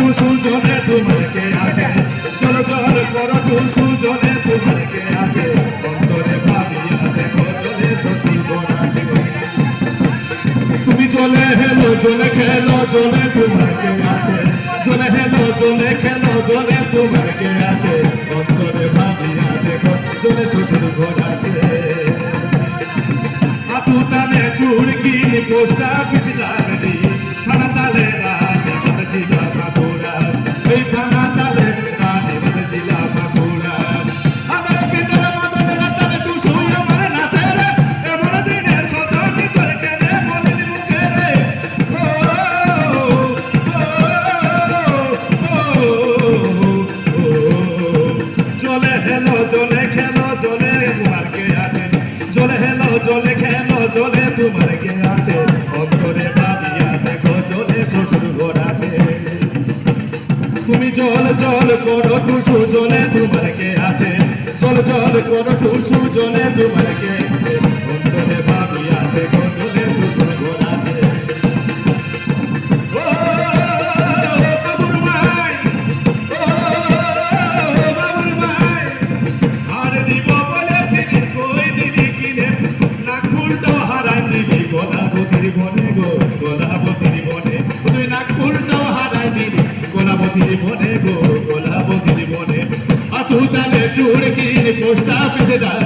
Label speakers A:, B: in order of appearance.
A: টুসু জলে তোমার কে আছে। চলো চলো, করো টুসু জলে তোমার কে আছে। অন্তরে ভাবিয়া দেখো জলে শ্বশুর ঘর আছে তুমি চলে হেলো চলে খেলো চলে তোমার কে আছে। চলে হেলো চলে খেলো চলে তোমার কে আছে। অন্তরে ভাবিয়া দেখো, চলে শ্বশুর ঘর আছে। হাতু তালে চুড়কি পোস্ট অফিস হেলো, চলে খেলো, চলে, তোমার কে আছে? চলে হেলো, চলে খেলো, চলে, তোমার কে আছে? অন্তরে ভাবিয়া দেখো, চলে শ্বশুর ঘর আছে। তুমি জল জল করো টুসু, জলে তোমার কে আছে? জল জল করো টুসু, জলে তোমার কে বনে গো, গোলাপতির বনে তুই না কুলটাও হারাই দিলি গোলাপতির বনে গো, গোলাপতির বনে আতু তালে চুড়কির পোস্ট অফিসে ডাক